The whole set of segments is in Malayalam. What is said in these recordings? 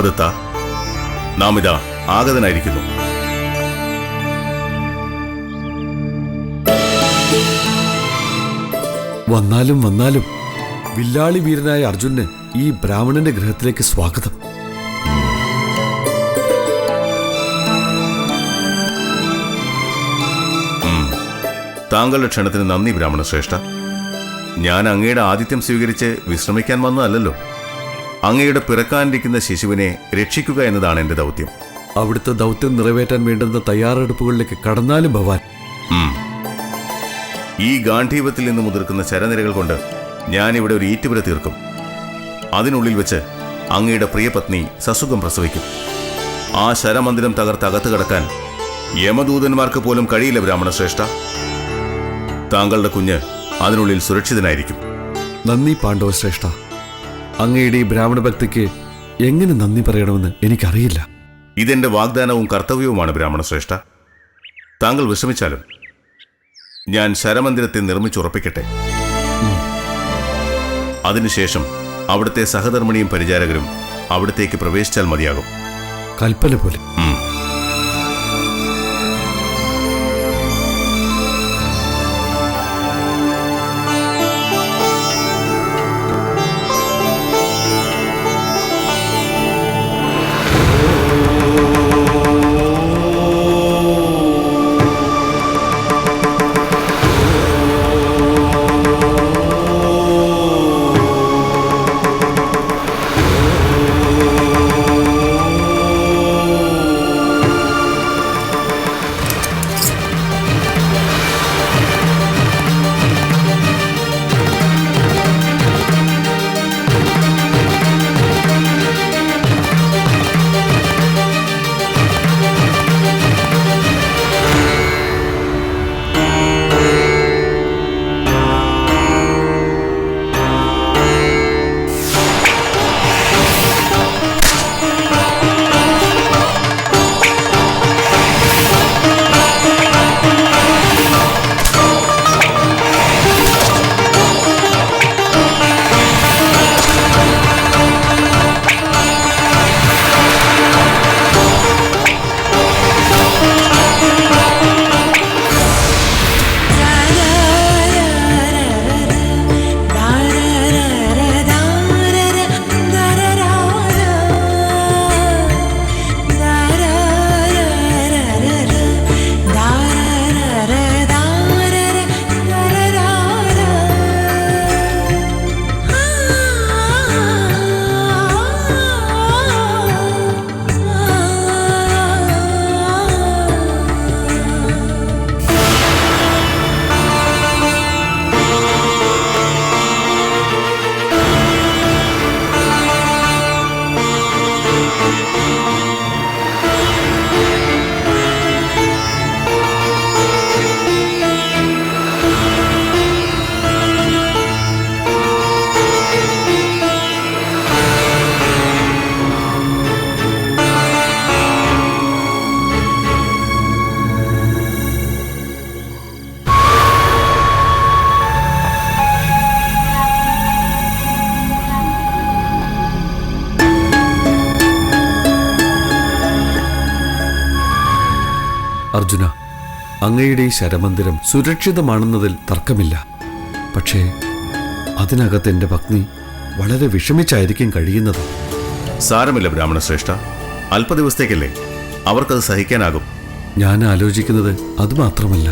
ദേവദത്ത നാം ഇതാ ആഗതനായിരിക്കുന്നു. വന്നാലും വന്നാലും വില്ലാളി വീരനായ അർജുനന് ഈ ബ്രാഹ്മണന്റെ ഗൃഹത്തിലേക്ക് സ്വാഗതം. താങ്കളുടെ ക്ഷണത്തിന് നന്ദി ബ്രാഹ്മണ ശ്രേഷ്ഠ. ഞാൻ അങ്ങയുടെ ആതിഥ്യം സ്വീകരിച്ച് വിശ്രമിക്കാൻ വന്നതല്ലല്ലോ. അങ്ങയുടെ പിറക്കാനിരിക്കുന്ന ശിശുവിനെ രക്ഷിക്കുക എന്നതാണ് എന്റെ ദൗത്യം. അവിടുത്തെ ദൗത്യം നിറവേറ്റാൻ വേണ്ടുന്ന തയ്യാറെടുപ്പുകളിലേക്ക് കടന്നാലും ഭവാൻ ഈ ഗാന്ധീവത്തിൽ നിന്ന് മുതിർക്കുന്ന ശരനിരകൾ കൊണ്ട് ഞാനിവിടെ ഒരു ഈറ്റുപുര തീർക്കും. അതിനുള്ളിൽ വെച്ച് അങ്ങയുടെ പ്രിയപത്നി സസുഖം പ്രസവിക്കും. ആ ശരമന്ദിരം തകർത്ത് അകത്ത് കടക്കാൻ യമദൂതന്മാർക്ക് പോലും കഴിയില്ല ബ്രാഹ്മണ ശ്രേഷ്ഠ താങ്കളുടെ കുഞ്ഞ് അതിനുള്ളിൽ സുരക്ഷിതനായിരിക്കും. നന്ദി പാണ്ഡവ ശ്രേഷ്ഠ. അങ്ങയുടെ ഈ ബ്രാഹ്മണ ഭക്തിക്ക് എങ്ങനെ നന്ദി പറയണമെന്ന് എനിക്കറിയില്ല. ഇതെന്റെ വാഗ്ദാനവും കർത്തവ്യവുമാണ് ബ്രാഹ്മണ ശ്രേഷ്ഠ താങ്കൾ വിഷമിച്ചാലും ഞാൻ ശരമന്ദിരത്തെ നിർമ്മിച്ചുറപ്പിക്കട്ടെ. അതിനുശേഷം അവിടുത്തെ സഹധർമ്മിണിയും പരിചാരകരും അവിടത്തേക്ക് പ്രവേശിച്ചാൽ മതിയാകും. കൽപ്പന പോലെ. അർജുന അങ്ങയുടെ ഈ ശരമന്ദിരം സുരക്ഷിതമാണെന്നതിൽ തർക്കമില്ല. പക്ഷേ അതിനകത്ത് എന്റെ പത്നി വളരെ വിഷമിച്ചായിരിക്കും കഴിയുന്നത്. സാരമില്ല ബ്രാഹ്മണ ശ്രേഷ്ഠ അല്പദിവസത്തേക്കല്ലേ അവർക്കത് സഹിക്കാനാകും. ഞാൻ ആലോചിക്കുന്നത് അതുമാത്രമല്ല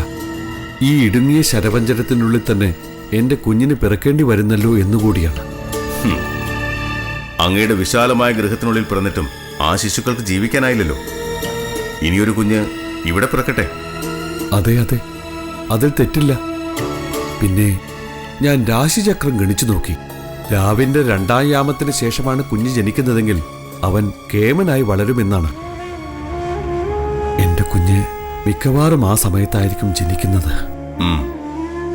ഈ ഇടുങ്ങിയ ശരപഞ്ചരത്തിനുള്ളിൽ തന്നെ എന്റെ കുഞ്ഞിന് പിറക്കേണ്ടി വരുന്നല്ലോ എന്നുകൂടിയാണ്. അങ്ങയുടെ വിശാലമായ ഗൃഹത്തിനുള്ളിൽ പിറന്നിട്ടും ആ ശിശുക്കൾക്ക് ജീവിക്കാനായില്ലല്ലോ. ഇനിയൊരു കുഞ്ഞ് ഇവിടെ പിറക്കട്ടെ. അതെ അതെ. അതിൽ തെറ്റില്ല. പിന്നെ ഞാൻ രാശിചക്രം ഗണിച്ചു നോക്കി. രാവിന്റെ രണ്ടാം യാമത്തിന് ശേഷമാണ് കുഞ്ഞ് ജനിക്കുന്നതെങ്കിൽ അവൻ കേമനായി വളരുമെന്നാണ്. എന്റെ കുഞ്ഞ് മിക്കവാറും ആ സമയത്തായിരിക്കും ജനിക്കുന്നത്.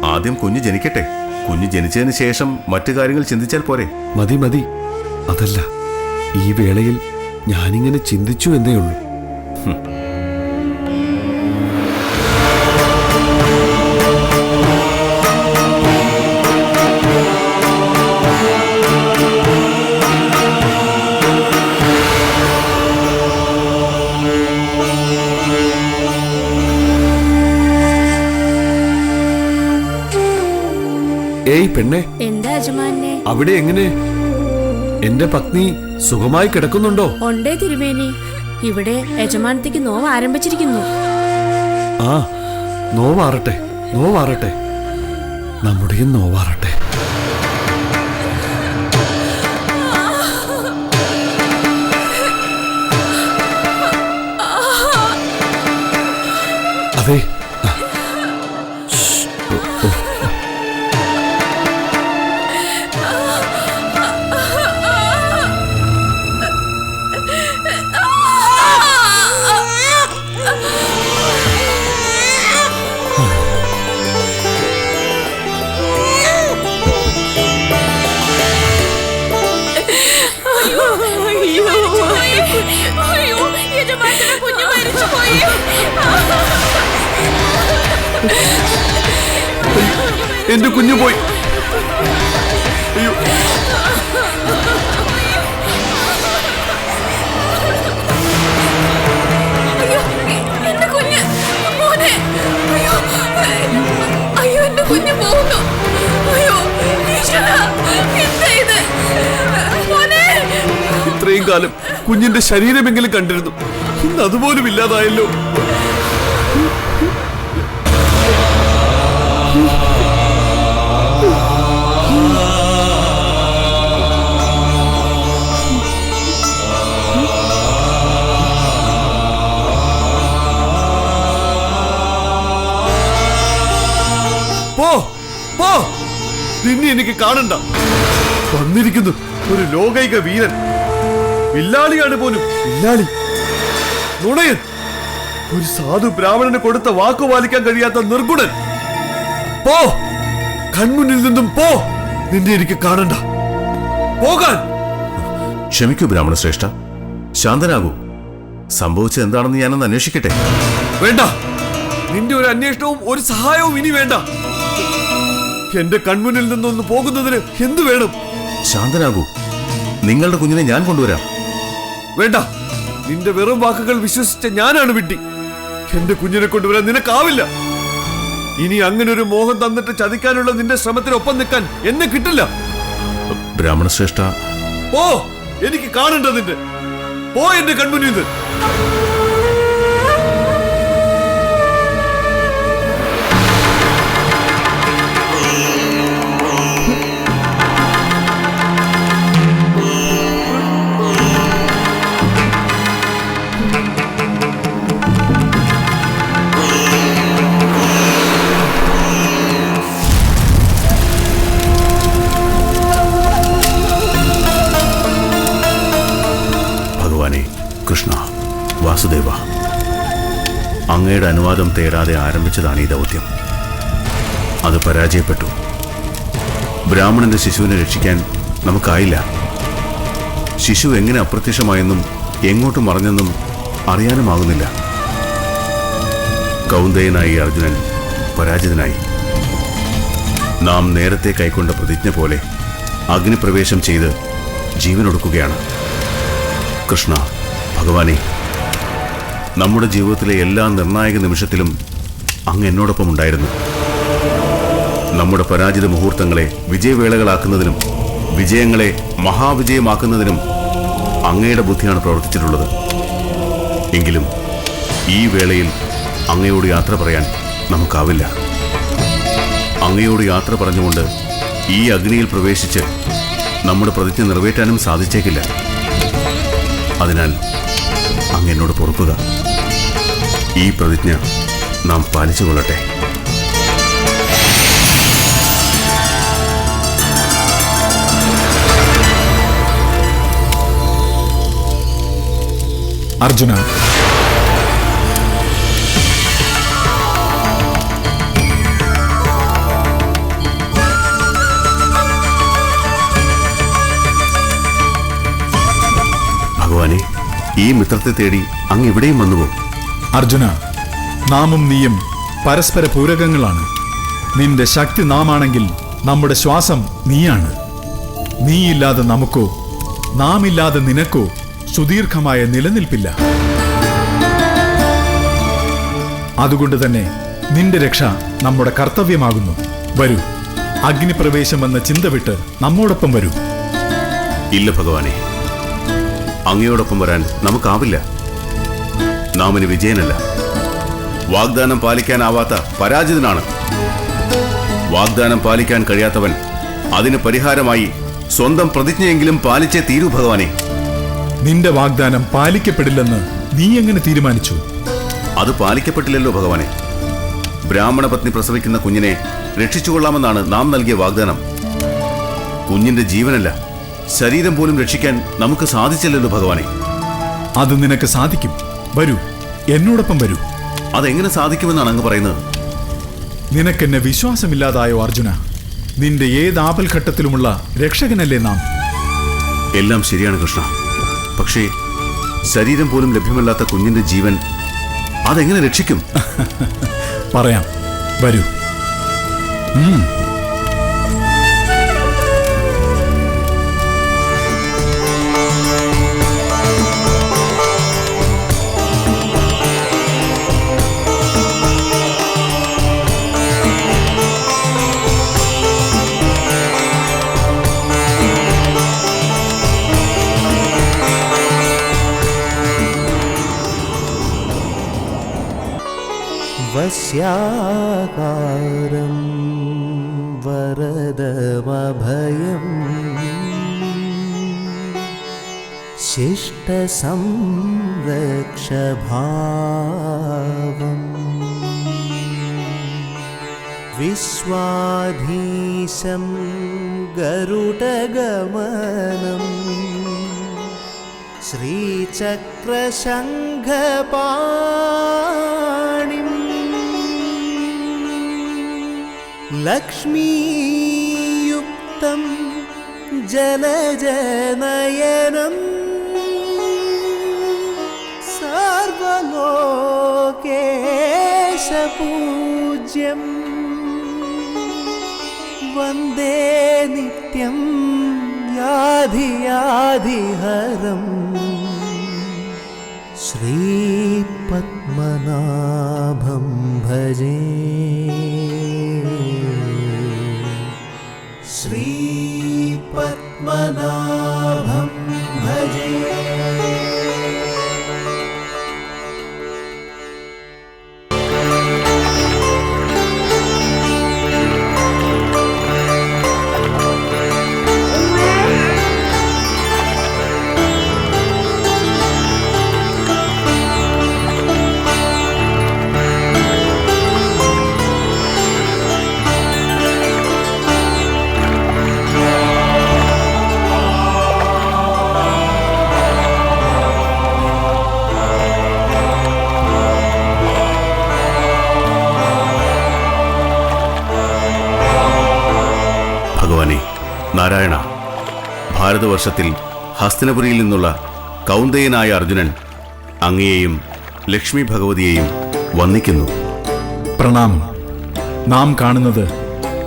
ആദ്യം കുഞ്ഞ് ജനിക്കട്ടെ. കുഞ്ഞ് ജനിച്ചതിന് ശേഷം മറ്റു കാര്യങ്ങൾ ചിന്തിച്ചാൽ പോരെ. മതി മതി. അതല്ല ഈ വേളയിൽ ഞാനിങ്ങനെ ചിന്തിച്ചു എന്നേ ഉള്ളൂ. ഏയ് പെണ്ണെ. എന്താ യജമാനെ? അവിടെ എങ്ങനെ? എന്റെ പത്നി സുഖമായി കിടക്കുന്നുണ്ടോ? ഒണ്ടേ തിരുമേനി. ഇവിടെ യജമാനത്തേക്ക് നോവ് ആരംഭിച്ചിരിക്കുന്നു. ആ നോവാറട്ടെ നോവാറട്ടെ. നമ്മുടെയും നോവാറട്ടെ. എന്റെ കുഞ്ഞു പോയി. അയ്യോ. ഇത്രയും കാലം കുഞ്ഞിന്റെ ശരീരമെങ്കിലും കണ്ടിരുന്നു. ഇന്ന് അതുപോലും ഇല്ലാതായല്ലോ. എനിക്ക് കാണണ്ട. വന്നിരിക്കുന്നു ഒരു ലോകൈക വീരൻ. വില്ലാളിയാണ് പോലും. വില്ലാളി. നുണയൻ. ഒരു സാധു ബ്രാഹ്മണന് കൊടുത്ത വാക്കു പാലിക്കാൻ കഴിയാത്ത നിർഗുണൻ. പോ. കൺമുന്നിൽ നിന്നും പോ. നിന്നെ എനിക്ക് കാണണ്ട. പോകാൻ. ക്ഷമിക്കൂ ബ്രാഹ്മണ ശ്രേഷ്ഠ. ശാന്തനാകൂ. സംഭവിച്ചത് എന്താണെന്ന് ഞാനൊന്ന് അന്വേഷിക്കട്ടെ? വേണ്ട. നിന്റെ ഒരു അന്വേഷണവും ഒരു സഹായവും ഇനി വേണ്ട. എന്റെ കൺമുന്നിൽ നിന്നൊന്ന് പോകുന്നതിന് എന്തു വേണം? ശാന്തനാകൂ. നിങ്ങളുടെ കുഞ്ഞിനെ ഞാൻ കൊണ്ടുവരാം. വേണ്ട. നിന്റെ വെറും വാക്കുകൾ വിശ്വസിച്ച ഞാനാണ് വിട്ടി. എന്റെ കുഞ്ഞിനെ കൊണ്ടുവരാൻ നിനക്കാവില്ല. ഇനി അങ്ങനെ ഒരു മോഹം തന്നിട്ട് ചതിക്കാനുള്ള നിന്റെ ശ്രമത്തിനൊപ്പം നിൽക്കാൻ എന്നെ കിട്ടില്ല. ബ്രാഹ്മണ ശ്രേഷ്ഠ ഓ എനിക്ക് കാണേണ്ടതിന്റെ പോ എന്റെ കൺമുന്നിൽ നിന്ന്. അനുവാദം തേടാതെ ആരംഭിച്ചതാണ് ഈ ദൗത്യം. അത് പരാജയപ്പെട്ടു. ബ്രാഹ്മണന്റെ ശിശുവിനെ രക്ഷിക്കാൻ നമുക്കായില്ല. ശിശു എങ്ങനെ അപ്രത്യക്ഷമായെന്നും എങ്ങോട്ട് മറഞ്ഞെന്നും അറിയാനുമാകുന്നില്ല. കൗന്ദയനായി അർജുനൻ പരാജിതനായി. നാം നേരത്തെ കൈക്കൊണ്ട പ്രതിജ്ഞ പോലെ അഗ്നിപ്രവേശം ചെയ്ത് ജീവനൊടുക്കുകയാണ്. കൃഷ്ണ ഭഗവാനെ നമ്മുടെ ജീവിതത്തിലെ എല്ലാ നിർണായക നിമിഷത്തിലും അങ്ങ് എന്നോടൊപ്പം ഉണ്ടായിരുന്നു. നമ്മുടെ പരാജിത മുഹൂർത്തങ്ങളെ വിജയവേളകളാക്കുന്നതിനും വിജയങ്ങളെ മഹാവിജയമാക്കുന്നതിനും അങ്ങയുടെ ബുദ്ധിയാണ് പ്രവർത്തിച്ചിട്ടുള്ളത്. എങ്കിലും ഈ വേളയിൽ അങ്ങയോട് യാത്ര പറയാൻ നമുക്കാവില്ല. അങ്ങയോട് യാത്ര പറഞ്ഞുകൊണ്ട് ഈ അഗ്നിയിൽ പ്രവേശിച്ച് നമ്മുടെ പ്രതിജ്ഞ നിറവേറ്റാനും സാധിച്ചേക്കില്ല. അതിനാൽ അങ്ങ് എന്നോട് പൊറുക്കുക. ഈ പ്രതിജ്ഞ നാം പാലിച്ചുകൊള്ളട്ടെ അർജുന ഈ മിത്രത്തെ തേടി അങ്ങ് ഇവിടെയും വന്നുപോകും അർജുന നാമും നീയും പരസ്പര പൂരകങ്ങളാണ്. നിന്റെ ശക്തി നാമാണെങ്കിൽ നമ്മുടെ ശ്വാസം നീയാണ്. നീയില്ലാതെ നമുക്കോ നാമില്ലാതെ നിനക്കോ സുദീർഘമായ നിലനിൽപ്പില്ല. അതുകൊണ്ട് തന്നെ നിന്റെ രക്ഷ നമ്മുടെ കർത്തവ്യമാകുന്നു. വരൂ അഗ്നിപ്രവേശം എന്ന ചിന്ത വിട്ട് നമ്മോടൊപ്പം വരൂ. ഇല്ല ഭഗവാനെ അങ്ങയോടൊപ്പം വരാൻ നമുക്കാവില്ല. നാം ഇനി വിജയനല്ല. വാഗ്ദാനം പാലിക്കാനാവാത്ത പരാജിതനാണ്. വാഗ്ദാനം പാലിക്കാൻ കഴിയാത്തവൻ അതിന് പരിഹാരമായി സ്വന്തം പ്രതിജ്ഞയെങ്കിലും പാലിച്ചേ തീരൂ ഭഗവാനെ. നിന്റെ വാഗ്ദാനം പാലിക്കപ്പെടില്ലെന്ന് നീ എങ്ങനെ തീരുമാനിച്ചു? അത് പാലിക്കപ്പെട്ടില്ലല്ലോ ഭഗവാനെ. ബ്രാഹ്മണ പത്നി പ്രസവിക്കുന്ന കുഞ്ഞിനെ രക്ഷിച്ചുകൊള്ളാമെന്നാണ് നാം നൽകിയ വാഗ്ദാനം. കുഞ്ഞിന്റെ ജീവനല്ല ശരീരം പോലും രക്ഷിക്കാൻ നമുക്ക് സാധിച്ചില്ലല്ലോ ഭഗവാനെ. അത് നിനക്ക് സാധിക്കും. വരൂ എന്നോടൊപ്പം വരൂ. അതെങ്ങനെ സാധിക്കുമെന്നാണ് അങ്ങ് പറയുന്നത്? നിനക്കെന്നെ വിശ്വാസമില്ലാതായോ അർജുന? നിന്റെ ഏത് ആപൽഘട്ടത്തിലുമുള്ള രക്ഷകനല്ലേ നാം? എല്ലാം ശരിയാണ് കൃഷ്ണ. പക്ഷേ ശരീരം പോലും ലഭ്യമല്ലാത്ത കുഞ്ഞിന്റെ ജീവൻ അതെങ്ങനെ രക്ഷിക്കും? പറയാം. വരൂ. वस्याकारं वरदमभयम् शिष्टसंरक्षभावम् विश्वाधीशं गरुडगमनम् श्रीचक्रशङ्खपाणिम् लक्ष्मीयुक्तं जलजनयनं सर्वलोकेशपूज्यम् वन्दे नित्यं याधियाधिहरं श्रीपद्मनाभं भजे श्रीपद्मनाभं ഭാരതവർഷത്തിൽ ഹസ്തനപുരിയിൽ നിന്നുള്ള കൗന്ദയനായ അർജുനൻ അങ്ങയെയും ലക്ഷ്മി ഭഗവതിയെയും വന്ദിക്കുന്നു. പ്രണാമം നാം കാണുന്നത്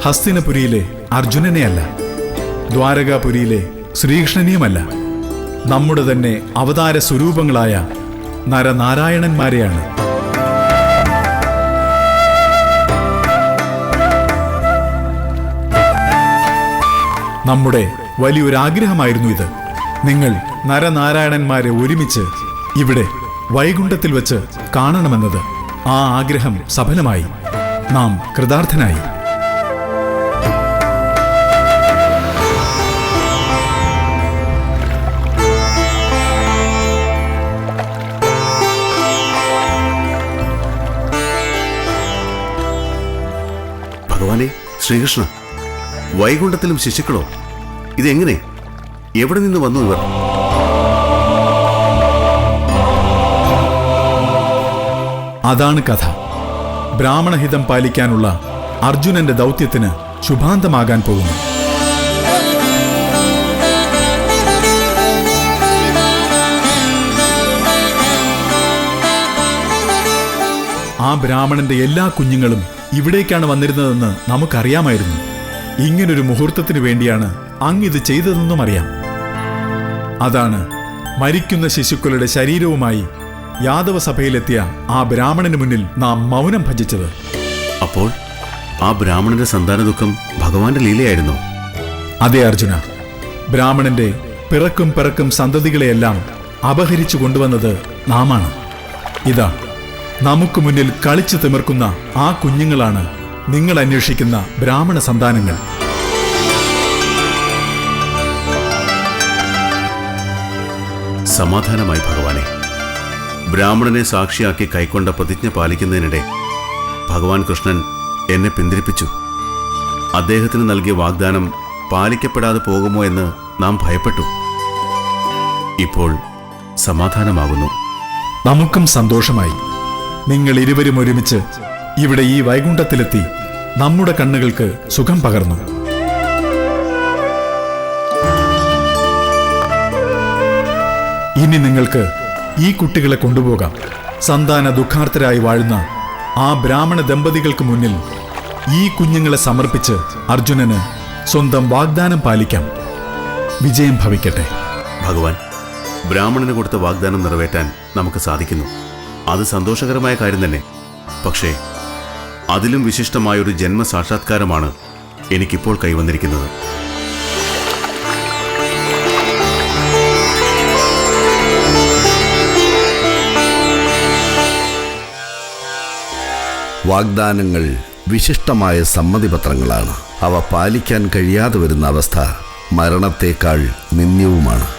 ഹസ്തിനപുരിയിലെ അർജുനനെയല്ല ദ്വാരകാപുരിയിലെ ശ്രീകൃഷ്ണനെയുമല്ല. നമ്മുടെ തന്നെ അവതാര സ്വരൂപങ്ങളായ നരനാരായണന്മാരെയാണ്. നമ്മുടെ വലിയൊരാഗ്രഹമായിരുന്നു ഇത്. നിങ്ങൾ നരനാരായണന്മാരെ ഒരുമിച്ച് ഇവിടെ വൈകുണ്ഠത്തിൽ വച്ച് കാണണമെന്നത് ആ ആഗ്രഹം സഫലമായി. നാം കൃതാർത്ഥനായി. ഭഗവാനെ ശ്രീകൃഷ്ണ വൈകുണ്ഠത്തിലും ശിശുക്കളോ? ഇതെങ്ങനെ? എവിടെ നിന്ന് വന്നു ഇവർ? അതാണ് കഥ. ബ്രാഹ്മണഹിതം പാലിക്കാനുള്ള അർജുനന്റെ ദൗത്യത്തിന് ശുഭാന്തമാകാൻ പോകുന്നു. ആ ബ്രാഹ്മണന്റെ എല്ലാ കുഞ്ഞുങ്ങളും ഇവിടേക്കാണ് വന്നിരുന്നതെന്ന് നമുക്കറിയാമായിരുന്നു. ഇങ്ങനൊരു മുഹൂർത്തത്തിന് വേണ്ടിയാണ് അങ്ങിത് ഇത് ചെയ്തതെന്നും അറിയാം. അതാണ് മരിക്കുന്ന ശിശുക്കളുടെ ശരീരവുമായി യാദവ സഭയിലെത്തിയ ആ ബ്രാഹ്മണന് മുന്നിൽ നാം മൗനം ഭജിച്ചത്. അപ്പോൾ ആ ബ്രാഹ്മണന്റെ സന്താന ദുഃഖം ഭഗവാന്റെ ലീലയായിരുന്നു. അതെ അർജുന ബ്രാഹ്മണന്റെ പിറക്കും പിറക്കും സന്തതികളെയെല്ലാം അപഹരിച്ചു കൊണ്ടുവന്നത് നാമാണ്. ഇതാ നമുക്ക് മുന്നിൽ കളിച്ചു തിമിർക്കുന്ന ആ കുഞ്ഞുങ്ങളാണ് നിങ്ങൾ അന്വേഷിക്കുന്ന ബ്രാഹ്മണ സന്താനങ്ങൾ. സമാധാനമായി ഭഗവാനെ. ബ്രാഹ്മണനെ സാക്ഷിയാക്കി കൈക്കൊണ്ട പ്രതിജ്ഞ പാലിക്കുന്നതിനിടെ ഭഗവാൻ കൃഷ്ണൻ എന്നെ പിന്തിരിപ്പിച്ചു. അദ്ദേഹത്തിന് നൽകിയ വാഗ്ദാനം പാലിക്കപ്പെടാതെ പോകുമോ എന്ന് നാം ഭയപ്പെട്ടു. ഇപ്പോൾ സമാധാനമാകുന്നു. നമുക്കും സന്തോഷമായി. നിങ്ങൾ ഇരുവരും ഒരുമിച്ച് ഇവിടെ ഈ വൈകുണ്ഠത്തിലെത്തി നമ്മുടെ കണ്ണുകൾക്ക് സുഖം പകർന്നു. ഇനി നിങ്ങൾക്ക് ഈ കുട്ടികളെ കൊണ്ടുപോകാം. സന്താന ദുഃഖാർത്ഥരായി വാഴുന്ന ആ ബ്രാഹ്മണ ദമ്പതികൾക്ക് മുന്നിൽ ഈ കുഞ്ഞുങ്ങളെ സമർപ്പിച്ച് അർജുനന് സ്വന്തം വാഗ്ദാനം പാലിക്കാം. വിജയം ഭവിക്കട്ടെ. ഭഗവാൻ ബ്രാഹ്മണന് കൊടുത്ത വാഗ്ദാനം നിറവേറ്റാൻ നമുക്ക് സാധിക്കുന്നു. അത് സന്തോഷകരമായ കാര്യം തന്നെ. പക്ഷേ അതിലും വിശിഷ്ടമായൊരു ജന്മ സാക്ഷാത്കാരമാണ് എനിക്കിപ്പോൾ കൈവന്നിരിക്കുന്നത്. വാഗ്ദാനങ്ങൾ വിശിഷ്ടമായ സമ്മതിപത്രങ്ങളാണ്. അവ പാലിക്കാൻ കഴിയാതെ വരുന്ന അവസ്ഥ മരണത്തേക്കാൾ നിന്ദ്യവുമാണ്.